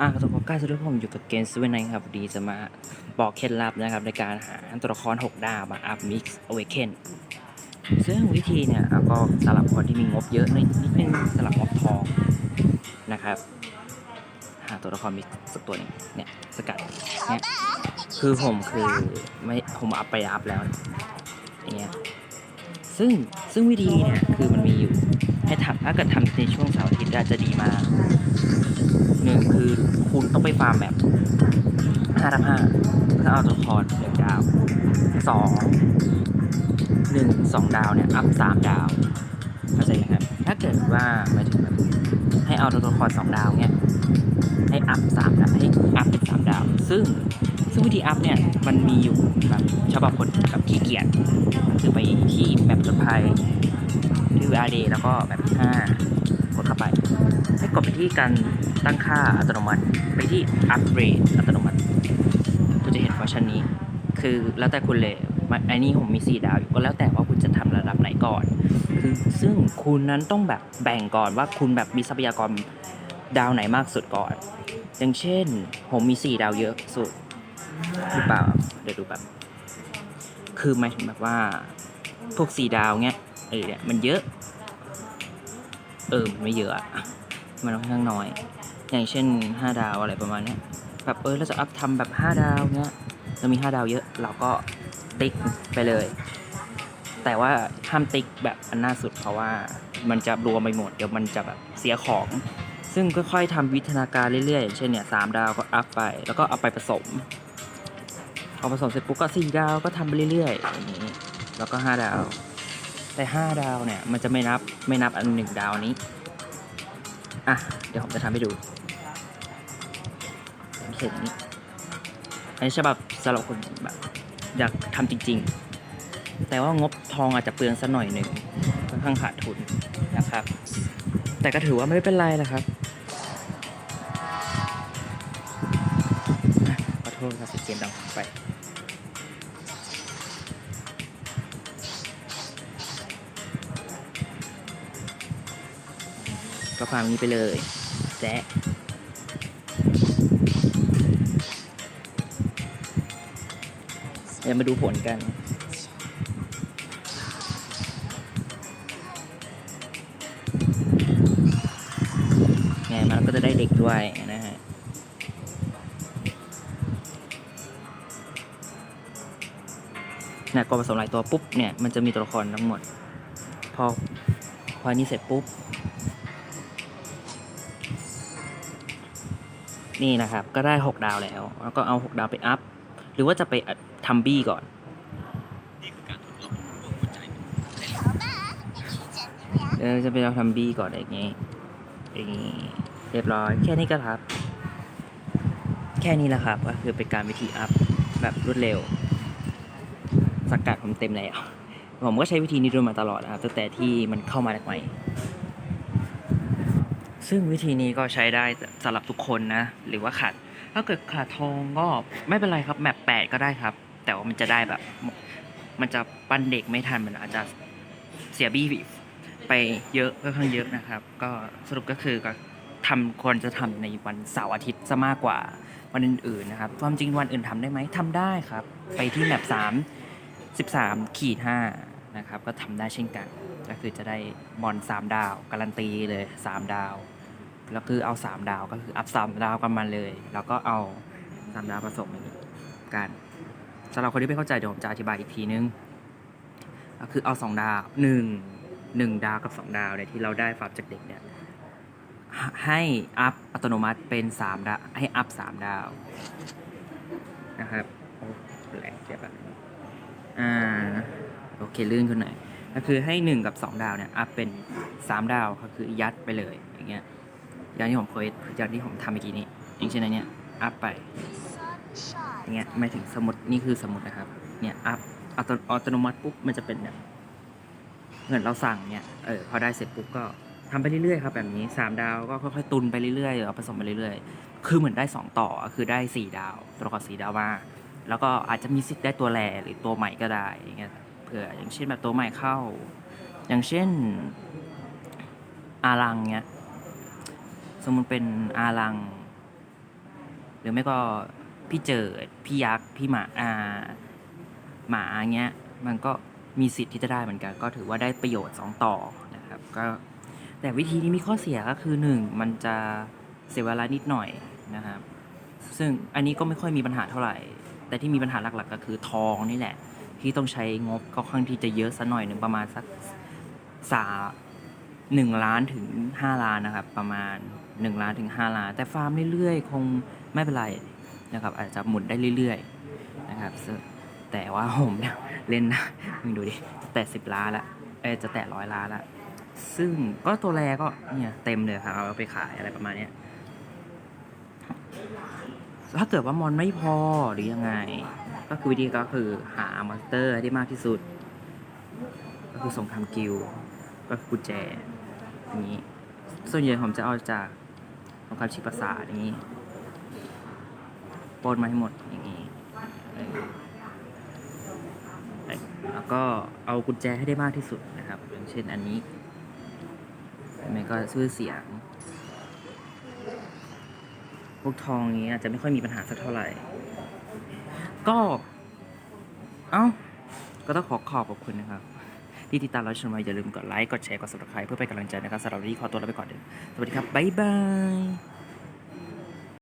อะทุกคนใกล้สุดที่ผมอยู่กับเกมซูเปอร์ไนครับวันนี้จะมาบอกเคล็ดลับนะครับในการหาตัวละคร 6 ดาวมาอัพมิกซ์เอเวเคนซึ่งวิธีเนี่ยก็สำหรับคนที่มีงบเยอะนิดนิดนึงสำหรับงบทองนะครับ หาตัวละครมิกซ์สักตัวหนึงเนี่ยสกัดเนี่ยคือผมคือไม่ผมอัพไปอัพแล้วอย่างเงี้ยซึ่งซึ่งวิธีเนี่ยคือมันมีอยู่ให้ทำถ้าเกิดทำในช่วงเสาร์อาทิตย์จจะดีมาก หนึ่งคือคุณต้องไปฟาร์มแบบห้าทับห้าเพื่อเอาตัวละครหนึ่งดาวสองหนึ่งสองดาวเนี่ยอัพสามดาวเข้าใจไหมครับ ถ้าเกิดว่าหมายถึงแบบให้เอาตัวละครสองดาวเนี่ยให้อัพสามดาวให้อัพเป็นสามดาว ซึ่งซึ่งวิธีอัพเนี่ยมันมีอยู่แบบฉบับคนแบบขี้เกียจคือไปที่แบบจดภัยที่อาร์เดแล้วก็แบบห้า กดเข้าไปให้กดไปที่การตั้งค่าอัตโนมัติ ไปที่อัปเกรดอัตโนมัติคุณจะเห็นฟังก์ชันนี้ คือแล้วแต่คุณเลยมันไอ้นี่ผมมี 4 ดาวอยู่ก็แล้วแต่ว่าคุณจะทำระดับไหนก่อน คือซึ่งคุณนั้นต้องแบบแบ่งก่อนว่าคุณแบบมีทรัพยากรดาวไหนมากสุดก่อน อย่างเช่น ผมมี 4 ดาวเยอะสุดหรือเปล่าเดี๋ยวดูแบบ คือหมายถึงแบบว่าพวก4ดาวเงี้ยเออเนี่ยมันเยอะ ออมันไม่เยอะอะมันค่อนข้างน้อย อย่างเช่น 5 ดาวอะไรประมาณนี้แบบเออเราจะอัพทำแบบ 5 ดาวเนี้ยเรามี 5 ดาวเยอะเราก็ติ๊กไปเลย แต่ว่าห้ามติ๊กแบบอันหน้าสุดเพราะว่ามันจะรวมไปหมดเดี๋ยวมันจะแบบเสียของ ซึ่งค่อยๆทำวิทนาการเรื่อยๆอย่างเช่นเนี่ยสามดาวก็อัพไป แล้วก็เอาไปผสมพอผสมเสร็จปุ๊บก็สี่ดาวก็ทำไปเรื่อยๆอย่างนี้แล้วก็ห้าดาว แต่ห้าดาวเนี่ยมันจะไม่นับไม่นับอันหนึ่งดาวนี้ อะ เดี๋ยวผมจะทำให้ดูเห็นนี้อันนี้ฉบับสำหรับคนแบบอยากทำจริง ๆ แต่ว่างบทองอาจจะเปลืองสักหน่อยหนึ่งค่อนข้างขาดทุนนะครับ แต่ก็ถือว่าไม่เป็นไรนะครับขอโทษครับเสียงดังไป ก็ฟังนี้ไปเลยแจ๊ะเดี๋ยวมาดูผลกัน ไงมันก็จะได้เด็กด้วยนะฮะเนี่ยกอผสมหลายตัวปุ๊บเนี่ย มันจะมีตัวละครทั้งหมด พอพออันนี้เสร็จปุ๊บ นี่นะครับ ก็ได้ 6 ดาวแล้ว แล้วก็เอา 6 ดาวไปอัพ หรือว่าจะไปทำบี้ก่อน เดี๋ยวจะไปเอาทำบี้ก่อนอย่างงี้อย่างงี้ เรียบร้อย แค่นี้ก็ครับ แค่นี้แหละครับ ก็คือเป็นการวิธีอัพแบบรวดเร็ว สกัดผมเต็มแล้ว ผมก็ใช้วิธีนี้โดยมาตลอดนะครับตั้งแต่ที่มันเข้ามาใหม่ ซึ่งวิธีนี้ก็ใช้ได้สำหรับทุกคนนะ หรือว่าขาด ถ้าเกิดขาดทองก็ไม่เป็นไรครับแมปแปดก็ได้ครับ แต่ว่ามันจะได้แบบ มันจะปั้นเด็กไม่ทันมันอาจจะเสียบี้ไปเยอะค่อนข้างเยอะนะครับ ก็สรุปก็คือก็ทำควรจะทำในวันเสาร์อาทิตย์ซะมากกว่าวันอื่นๆนะครับ ความจริงวันอื่นทำได้ไหมทำได้ครับ ไปที่แมปสามสิบสามขีดห้านะครับ ก็ทำได้เช่นกัน ก็คือจะได้มอนสามดาว การันตีเลยสามดาว แล้วคือเอาสามดาวก็คืออัพสามดาวกันมาเลย แล้วก็เอาสามดาวผสมอย่างนี้กันสำหรับคนที่ไม่เข้าใจเดี๋ยวผมจะอธิบายอีกทีนึงก็คือเอาสองดาวหนึ่งหนึ่งดาวกับสองดาวเนี่ยที่เราได้ฝากจากเด็กเนี่ยให้อัพอัตโนมัติเป็นสามดาวให้อัพสามดาวนะครับโอ้แหลกเจ็บแบบอ่าโอเคลื่นขึ้นหน่อยก็คือให้หนึ่งกับสองดาวเนี่ยอัพเป็นสามดาวก็คือยัดไปเลยอย่างเงี้ย อย่างที่ผมเคยอย่างที่ผมทำเมื่อกี้นี้อย่างเช่นอันเนี้ยอัพไปอย่างเงี้ยไม่ถึงสมุดนี่คือสมุดนะครับ เนี่ยอัพอัตอัตโนมัติปุ๊บมันจะเป็นแบบเหมือนเราสั่งเนี่ยเออพอได้เสร็จปุ๊บก็ทำไปเรื่อยๆครับแบบนี้สามดาวก็ค่อยๆตุนไปเรื่อยๆเอาผสมไปเรื่อยๆ คือเหมือนได้สองต่อคือได้สี่ดาวตัวละครสี่ดาวมาแล้วก็อาจจะมีสิทธิ์ได้ตัวแรหรือตัวใหม่ก็ได้อย่างเงี้ยเผื่ออย่างเช่นแบบตัวใหม่เข้า อย่างเช่นอารังเนี้ย สมมติเป็นอารัง หรือไม่ก็พี่เจิดพี่ยักษ์พี่หมาอ่าหมาเงี้ยมันก็มีสิทธิ์ที่จะได้เหมือนกัน ก็ถือว่าได้ประโยชน์สองต่อนะครับก็แต่วิธีนี้มีข้อเสียก็คือหนึ่งมันจะเสียเวลานิดหน่อยนะครับ ซึ่งอันนี้ก็ไม่ค่อยมีปัญหาเท่าไหร่ แต่ที่มีปัญหาหลักๆ ก็คือทองนี่แหละ ที่ต้องใช้งบก็ค่อนข้งที่จะเยอะสักหน่อยหนึ่งประมาณสักสาหนึ่งล้านถึงห้าล้านนะครับ ประมาณ หนึ่งล้านถึงห้าล้าน แต่ฟาร์มเรื่อยๆ คงไม่เป็นไรนะครับ อาจจะหมุนได้เรื่อยๆนะครับ แต่ว่าผมเนี่ยเล่นนะมึงดูดิแตะสิบล้านละเออจะแตะร้อยล้านละซึ่งก็ตัวแรก็เนี่ยเต็มเลยครับเอาไปขายอะไรประมาณเนี้ยถ้าเกิดว่ามอนไม่พอหรือยังไง ก็คือวิธีก็คือหามอนสเตอร์ได้มากที่สุด ก็คือส่งคำกิลก็คือกุญแจอย่างนี้ ส่วนใหญ่ผมจะเอาจาก สงครามชิปราสาทอย่างนี้ปนมาให้หมดอย่างนี้แล้วก็เอากุญแจให้ได้มากที่สุดนะครับ อย่างเช่นอันนี้ไม่ก็ชื่อเสียง พวกทองนี้อาจจะไม่ค่อยมีปัญหาสักเท่าไหร่ ก็ เอ้า ก็ต้องขอขอบขอบคุณนะครับ ที่ติดตามเราชมมาอย่าลืมกดไลค์กดแชร์กด subscribe เพื่อเป็นกำลังใจนะครับสำหรับวันนี้ขอตัวลาไปก่อนเดี๋ยวสวัสดีครับบ๊ายบาย